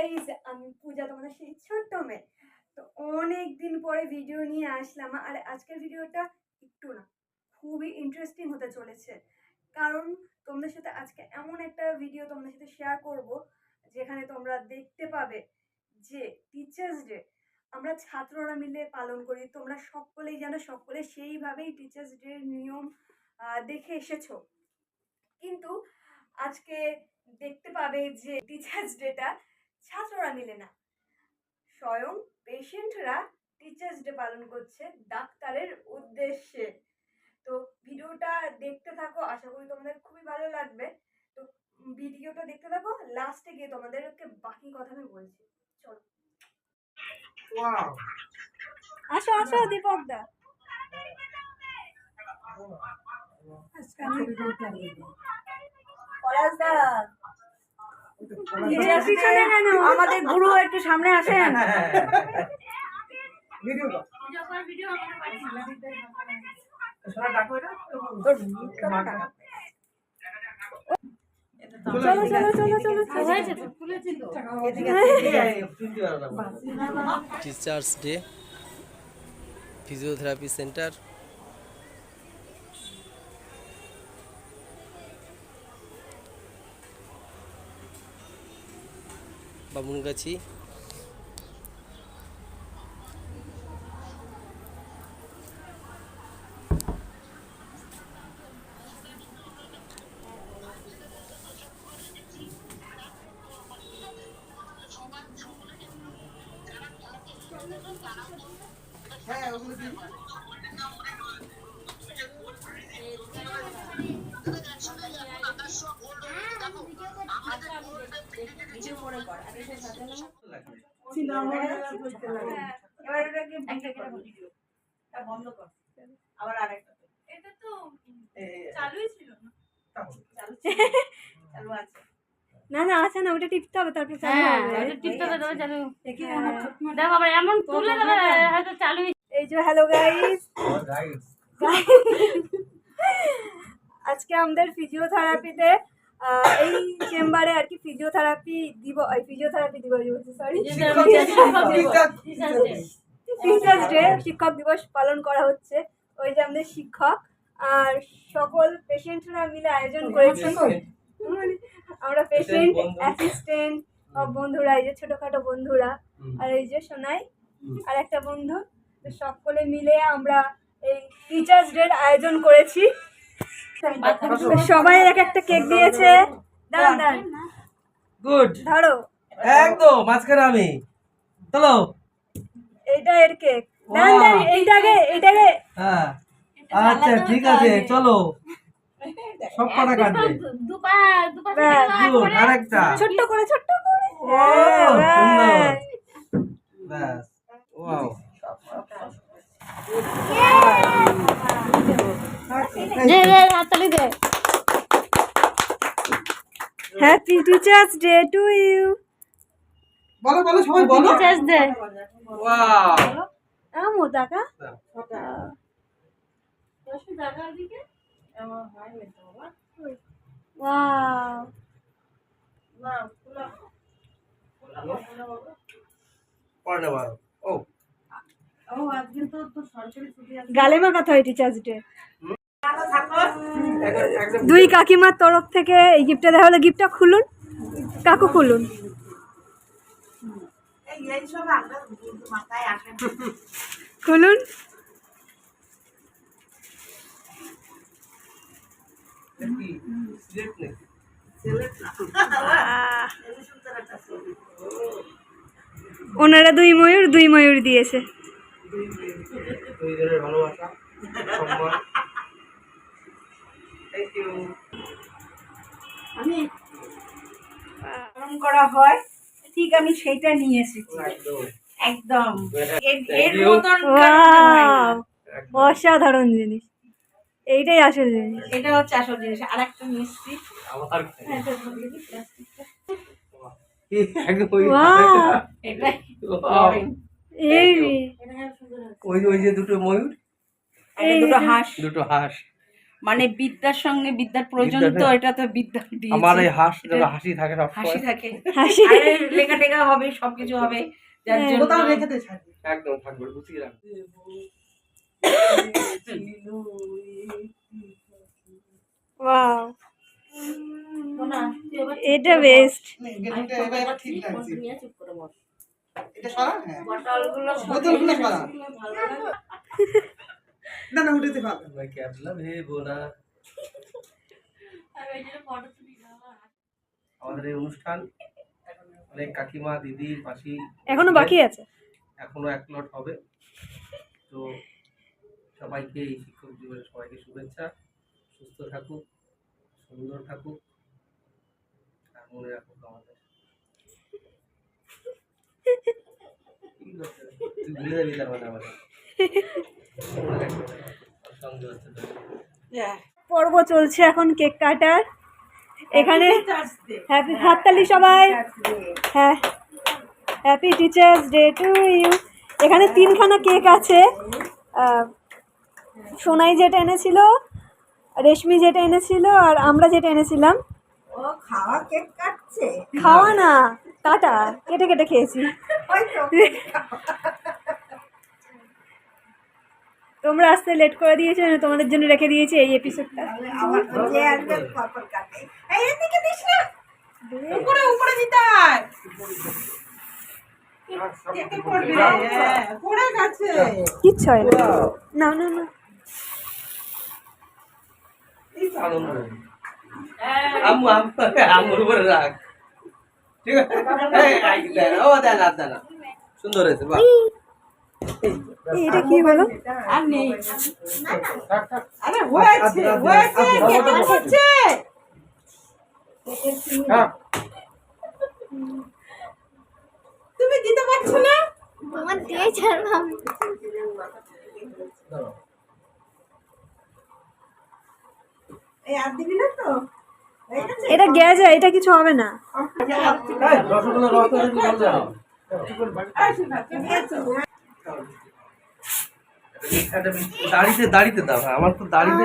Guys আমি পূজা তোমাদের সেই ছোট্ট মেয়ে। তো অনেক দিন পরে ভিডিও নিয়ে আসলাম। আর আজকের ভিডিওটা একটু না, খুবই ইন্টারেস্টিং হতে চলেছে। কারণ তোমাদের সাথে আজকে এমন একটা ভিডিও তোমাদের সাথে শেয়ার করব, যেখানে তোমরা দেখতে পাবে যে টিচার্স ডে আমরা ছাত্ররা মিলে পালন করি। তোমরা সকলেই যেন সকলে সেইভাবেই টিচার্স ডে নিয়ম দেখে এসেছ। কিন্তু আজকে দেখতে পাবে যে টিচার্স ডেটা ছাত্ররা মিলে না। স্বয়ং পেশেন্টরা টিচার্স ডে পালন করছে ডাক্তারের উদ্দেশ্যে। তো ভিডিওটা দেখতে থাকো আশা করি তোমাদের খুবই ভালো লাগবে। তো ভিডিওটা দেখতে থাকো লাস্টে গিয়ে তোমাদেরকে বাকি কথা আমি বলছি। চলো. আসো আসো দীপক দা পলাশ দা আমাদের গুরু একটু সামনে আসেন। Teachers day physiotherapy centre Bamungachhi. হ্যাঁ, ওগুলো দিন। এবার ওটাকে বন্ধ কর আবার আরেকটা এটা তো চালুই ছিল না চালু চালু আছে না না আছে না ওটা টিপতে হবে তারপর চালু হ্যাঁ হবে ওটা টিপতে হবে তবে চালু হ্যাঁ। দেখো আবার এমন তুলে দেবে হয়তো চালু এই যে হ্যালো গাইস আমার আজকে আমাদের ফিজিওথেরাপিতে এই চেম্বারে আর কি ফিজিওথেরাপি দিব ফিজিওথেরাপি দিব সরি টিচার্স ডে শিক্ষক দিবস পালন করা হচ্ছে। ওই যে আমাদের শিক্ষক আর সকল পেশেন্টরা মিলে আয়োজন করেছি। আমরা পেশেন্ট। অ্যাসিস্ট্যান্ট বন্ধুরা। এই যে ছোটখাটো বন্ধুরা। আর এই যে সোনাই আর একটা বন্ধু তো সকলে মিলে আমরা এই টিচার্স ডে আয়োজন করেছি। সবাই এক একটা কেক দিয়েছে। দাঁড়ান দাঁড়ান। গুড ধরো। একদম মাঝখানে আমি। চলো। এইটা এর কেক। দাঁড়ান দাঁড়ান এইটাকে এইটাকে। হ্যাঁ। আচ্ছা ঠিক আছে চলো। সব কটা কাটবে। দুপা দুপা গুড আরেকটা। ছোট্ট করে ছোট্ট করে। ও, হ্যাঁ, সুন্দর। ব্যাস। ব্যাস। Wow happy teachers day to you বলো বলো সবাই বলো। টিচার্স দে ওয়াও আমো টাকা। ওয়াও পরে বলো ও ও। আজকে তো তো সরকারি ছুটি আছে গালে মাখাতে হয় টিচার্স ডে দুই কাকিমার তরফ থেকে এই গিফটটা দেওয়া হলো। গিফটটা খুলুন। কাকু খুলুন। এই এই সব আমরা মাথায় আসে না। খুলুন। ওনারা দুই ময়ূর দুই ময়ূর দিয়েছে। ভালোবাসা করা হয় ঠিক আমি সেইটা নিয়ে এসেছি। একদম। এর-. মতন অসাধারণ জিনিস। এইটাই আসল জিনিস। এটা হচ্ছে আসল জিনিস। আর একটা প্লাস্টিকটা। একদম ওই। ওই যে- ওই যে দুটো ময়ূর? এই দুটো হাঁস। দুটো হাঁস। মানে বিদ্যার সঙ্গে বিদ্যার প্রয়োজন তো। এটা তো বিদ্যা। আমার এই হাস হাসি থাকে সব হাসি থাকে হাসি আরে লেখা টেখা হবে সবকিছু হবে যার হ্যাঁ। জন্য কোথাও রেখে দে একদম থাকবে গুছিয়ে রাখ ওয়াও এটা বেস্ট এবার ঠিক লাগছে। এটা সরা হ্যাঁ বোতলগুলো সরা। না না উঠেতে পারবে ভাই ক্যাবলা ভেবো না আমাদের এই অনুষ্ঠান অনেক কাকিমা দিদি মাসি। এখনও বাকি আছে? এখনও এক লট হবে। তো সবাইকে এই শিক্ষক দিবসের সবাইকে শুভেচ্ছা। সুস্থ থাকুক সুন্দর থাকুক আর মনে রাখুক আমাদের? তুই ভুলে যাবি তার মানে আমাদের। পর্ব চলছে এখন কেক কাটার। এখানে হ্যাপি হাততালি সবাই। হ্যাঁ happy teachers day to you. এখানে তিনখানা কেক আছে। সোনাই যেটা এনেছিল রেশমি যেটা এনেছিল আর আমরা যেটা এনেছিলাম। খাওয়া কেক কাটছে। খাওয়া না কাটা কেটে কেটে খেয়েছি। তোমরা আসতে লেট করে দিয়েছ না, তোমাদের জন্য রেখে দিয়েছি এই এপিসোডটা উপরে উপরে দিতে হয়। হ্যাঁ, কিচ্ছু হয় না। না না না। আনন্দ আম্মু আম্মু উপরে রাখ। ঠিক আছে? ও দেন আর দেন সুন্দর হয়েছে বাহ। এটা কি হলো আর নেই। থাক, থাক। আরে হয়েছে হয়েছে হচ্ছে তুমি দিতে পারছ না আমার দিয়ে ছাড়লাম? এটা গেছে এটা কিছু হবে না। রসগোল্লা রস আছে, জল দাও। এই শোনা, তুমি আছো? একটা মিষ্টি- দাড়িতে দাড়িতে দাও হ্যাঁ, আমার তো দাড়িতে